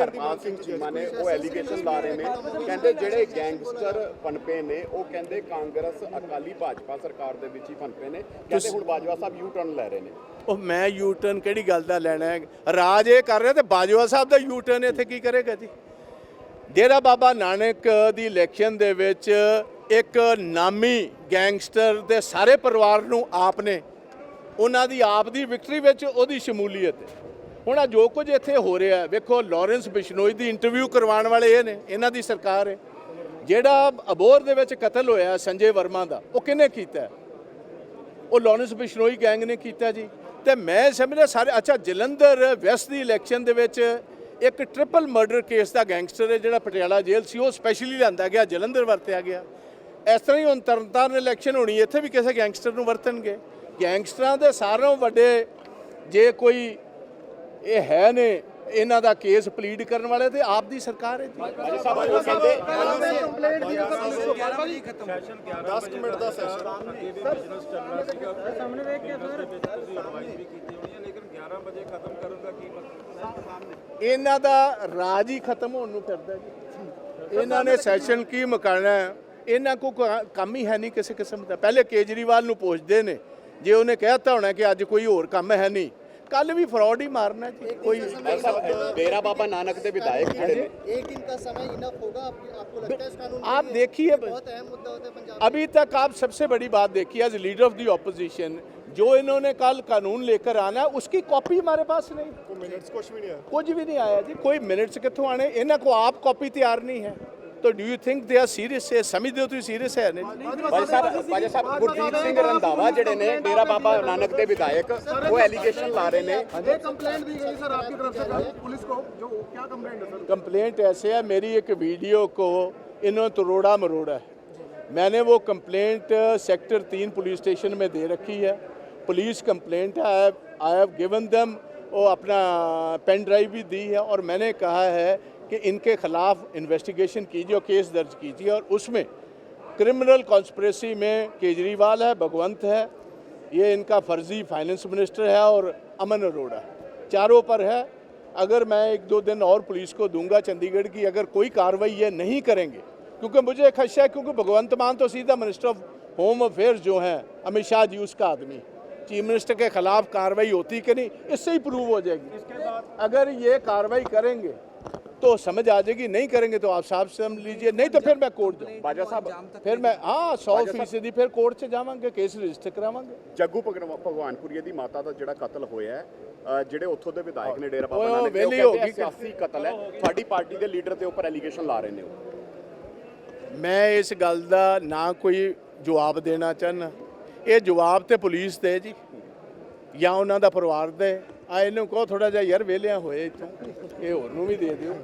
ਹਰਪਾਲ ਸਿੰਘ ਚੀਮਾ ਨੇ ਉਹ ਐਲੀਗੇਸ਼ਨ ਲਾ ਰਹੇ ਨੇ। ਕਹਿੰਦੇ ਜਿਹੜੇ ਗੈਂਗਸਟਰ ਪਨਪੇ ਨੇ ਉਹ ਕਹਿੰਦੇ ਕਾਂਗਰਸ ਅਕਾਲੀ ਭਾਜਪਾ ਸਰਕਾਰ ਦੇ ਵਿੱਚ ਹੀ ਪਨਪੇ ਨੇ। ਕਹਿੰਦੇ ਹੁਣ ਬਾਜਵਾ ਸਾਹਿਬ ਯੂ ਟਰਨ ਲੈ ਰਹੇ ਨੇ। ਉਹ ਮੈਂ ਯੂ ਟਰਨ ਕਿਹੜੀ ਗੱਲ ਦਾ ਲੈਣਾ ਹੈ? ਰਾਜ ਇਹ ਕਰ ਰਿਹਾ ਤੇ ਬਾਜਵਾ ਸਾਹਿਬ ਦਾ ਯੂ ਟਰਨ ਇੱਥੇ ਕੀ ਕਰੇਗਾ ਜੀ? ਡੇਰਾ ਬਾਬਾ ਨਾਨਕ ਦੀ ਇਲੈਕਸ਼ਨ ਦੇ ਵਿੱਚ ਇੱਕ ਨਾਮੀ ਗੈਂਗਸਟਰ ਦੇ ਸਾਰੇ ਪਰਿਵਾਰ ਨੂੰ ਆਪ ਨੇ ਉਹਨਾਂ ਦੀ ਆਪ ਦੀ ਵਿਕਟਰੀ ਵਿੱਚ ਉਹਦੀ ਸ਼ਮੂਲੀਅਤ ਹੈ। ਹੁਣ ਆ ਜੋ ਕੁਝ ਇੱਥੇ ਹੋ ਰਿਹਾ, ਵੇਖੋ ਲਾਰੈਂਸ ਬਿਸ਼ਨੋਈ ਦੀ ਇੰਟਰਵਿਊ ਕਰਵਾਉਣ ਵਾਲੇ ਇਹ ਨੇ, ਇਹਨਾਂ ਦੀ ਸਰਕਾਰ ਹੈ। ਜਿਹੜਾ ਅਬੋਰ ਦੇ ਵਿੱਚ ਕਤਲ ਹੋਇਆ ਸੰਜੇ ਵਰਮਾ ਦਾ, ਉਹ ਕਿਹਨੇ ਕੀਤਾ? ਉਹ ਲਾਰੈਂਸ ਬਿਸ਼ਨੋਈ ਗੈਂਗ ਨੇ ਕੀਤਾ ਜੀ। ਤੇ ਮੈਂ ਸਮਝਦਾ ਸਾਰੇ, ਅੱਛਾ, ਜਲੰਧਰ ਵੈਸਟ ਦੀ ਇਲੈਕਸ਼ਨ ਦੇ ਵਿੱਚ ਇੱਕ ਟ੍ਰਿਪਲ ਮਰਡਰ ਕੇਸ ਦਾ ਗੈਂਗਸਟਰ ਹੈ, ਜਿਹੜਾ ਪਟਿਆਲਾ ਜੇਲ੍ਹ ਸੀ, ਉਹ ਸਪੈਸ਼ਲੀ ਲਿਆਂਦਾ ਗਿਆ, ਜਲੰਧਰ ਵਰਤਿਆ ਗਿਆ। ਇਸ ਤਰ੍ਹਾਂ ਹੀ ਹੁਣ ਤਰਨਤਾਰਨ ਇਲੈਕਸ਼ਨ ਹੋਣੀ, ਇੱਥੇ ਵੀ ਕਿਸੇ ਗੈਂਗਸਟਰ ਨੂੰ ਵਰਤਣਗੇ। ਗੈਂਗਸਟਰਾਂ ਦੇ ਸਾਰਿਆਂ ਵੱਡੇ ਜੇ ਕੋਈ ਇਹ ਹੈ ਨੇ ਇਹਨਾਂ ਦਾ ਕੇਸ ਪਲੀਡ ਕਰਨ ਵਾਲੇ ਤੇ ਆਪ ਦੀ ਸਰਕਾਰ ਹੈ ਜੀ। ਸਾਹਿਬ ਉਹ ਕਹਿੰਦੇ 10 ਮਿੰਟ ਦਾ ਸੈਸ਼ਨ ਅੱਗੇ ਵੀ ਬਿਜ਼ਨਸ ਚੱਲਣਾ ਸੀਗਾ ਸਾਹਮਣੇ ਦੇਖ ਕੇ ਸਰ ਤੁਸੀਂ ਐਡਵਾਈਸ ਵੀ ਕੀਤੀ ਹੋਣੀ ਹੈ ਲੇਕਿਨ 11 ਵਜੇ ਖਤਮ ਕਰਨ ਦਾ ਕੀ ਮਤਲਬ ਇਹਨਾਂ ਦਾ ਰਾਜ ਹੀ ਖਤਮ ਹੋਣ ਨੂੰ ਫਿਰਦਾ ਜੀ। ਇਹਨਾਂ ਨੇ ਸੈਸ਼ਨ ਕੀ ਮੁਕਾਣਾ ਇਹਨਾਂ ਕ- ਕੰਮ ਹੀ ਹੈ ਨਹੀਂ ਕਿਸੇ ਕਿਸਮ ਦਾ। ਪਹਿਲੇ ਕੇਜਰੀਵਾਲ ਨੂੰ ਪੁੱਛਦੇ ਨੇ। ਜੇ ਉਹਨੇ ਕਹਿਤਾ ਹੋਣਾ ਕਿ ਅੱਜ ਕੋਈ ਹੋਰ ਕੰਮ ਹੈ ਨਹੀਂ ਕੱਲ ਵੀ ਫਰਾਡ ਹੀ ਮਾਰਨਾ ਜੀ ਕੋਈ ਭਾਈ ਸਾਹਿਬ ਡੇਰਾ ਬਾਬਾ ਨਾਨਕ ਦੇ ਵਿਧਾਇਕ ਜਿਹੜੇ ਨੇ एक दिन का समय इनफ होगा आप, आपको लगता है इस कानून के आप लिए? देखिए बहुत अहम मुद्दा होता है पंजाब अभी तक आप सबसे बड़ी बात देखिए as leader of the opposition जो इन्होंने कल कानून लेकर आना है उसकी कॉपी हमारे पास नहीं ਕੋ ਮਿੰਟਸ ਕੁਝ ਵੀ ਨਹੀਂ ਆ ਕੁਝ ਵੀ ਨਹੀਂ ਆਇਆ ਜੀ ਕੋਈ ਮਿੰਟਸ ਕਿੱਥੋਂ ਆਣੇ ਇਹਨਾਂ ਕੋ ਆਪ ਕਾਪੀ ਤਿਆਰ ਨਹੀਂ ਹੈ ਤਾਂ do you think they are serious ਹੈ ਸਮਝਦੇ ਹੋ ਤੁਸੀਂ ਸੀਰੀਅਸ ਹੈ ਨਹੀਂ ਭਾਈ ਸਾਹਿਬ ਭਾਈ ਸਾਹਿਬ ਗੁਰਜੀਤ ਸਿੰਘ ਰੰਧਾਵਾ ਜਿਹੜੇ ਨੇ ਡੇਰਾ ਬਾਬਾ ਨਾਨਕ ਦੇ ਵਿਧਾਇਕ ਉਹ ਐਲੀਗੇਸ਼ਨ ਲਾ ਰਹੇ ਨੇ एक कंप्लेंट दी गई सर आपकी तरफ से कल पुलिस को जो क्या कंप्लेंट है सर कंप्लेंट ऐसे है मेरी एक वीडियो को इन्होंने तोड़ा मरोड़ा है मैंने वो कंप्लेंट सेक्टर तीन पुलिस स्टेशन में दे रखी है पुलिस कंप्लेंट है आई हैव गिवन देम वो अपना पेन ड्राइव भी दी है और मैंने कहा है कि इनके खिलाफ इन्वेस्टिगेशन कीजिए और केस दर्ज कीजिए और उसमें क्रिमिनल कॉन्स्परेसी में केजरीवाल है भगवंत है ये इनका फर्जी फाइनेंस मिनिस्टर है और अमन अरोड़ा चारों पर है। अगर मैं एक दो दिन और पुलिस को दूँगा चंडीगढ़ की अगर कोई कार्रवाई ये नहीं करेंगे क्योंकि मुझे खदशा है क्योंकि भगवंत मान तो सीधा मिनिस्टर ऑफ़ होम अफेयर्स जो हैं अमित शाह जी उसका आदमी चीफ मिनिस्टर के खिलाफ कार्रवाई होती कि नहीं इससे ही प्रूव हो जाएगी। अगर ये कार्रवाई करेंगे तो समझ आ जाएगी नहीं करेंगे तो आप साफ समझ लीजिए नहीं तो फिर मैं कोर्ट जाऊँ ਬਾਜਵਾ ਸਾਹਿਬ फिर मैं हाँ सौ फीसदी फिर कोर्ट से जावांगे केस रजिस्टर करावांगे ਜੱਗੂ ਭਗਨਵਾ- ਭਗਵਾਨਪੁਰੀਏ ਦੀ ਮਾਤਾ ਦਾ ਜਿਹੜਾ ਕਤਲ ਹੋਇਆ ਹੈ ਅ, ਜਿਹੜੇ ਉੱਥੋਂ ਦੇ ਵਿਧਾਇਕ ਨੇ ਡੇਰਾ ਬਾਬਾ ਓਏ, ਨਾਨਕ ਦੇ ਉਹ ਵਿਹਲੀ ਹੋ ਕਹਿੰਦੇ ਗਈ। ਸਿਆਸੀ ਕਤਲ ਹੈ ਤੁਹਾਡੀ ਪਾਰਟੀ ਦੇ ਲੀਡਰ ਦੇ ਉੱਪਰ ਐਲੀਗੇਸ਼ਨ ਲਾ ਰਹੇ ਨੇ ਉਹ ਮੈਂ ਇਸ ਗੱਲ ਦਾ ਨਾ ਕੋਈ ਜਵਾਬ ਦੇਣਾ ਚਾਹਨਾ ਇਹ ਜਵਾਬ ਤੇ ਪੁਲਿਸ ਦੇ ਜੀ ਜਾਂ ਉਹਨਾਂ ਦਾ ਪਰਿਵਾਰ ਦੇ ਆ ਇਹਨੂੰ ਕਹੋ ਥੋੜਾ ਜਿਹਾ ਯਾਰ ਵੇਲਿਆਂ ਹੋਏ ਇੱਥੋਂ। ਇਹ ਹੋਰ ਨੂੰ ਵੀ ਦੇ ਦਿਓ।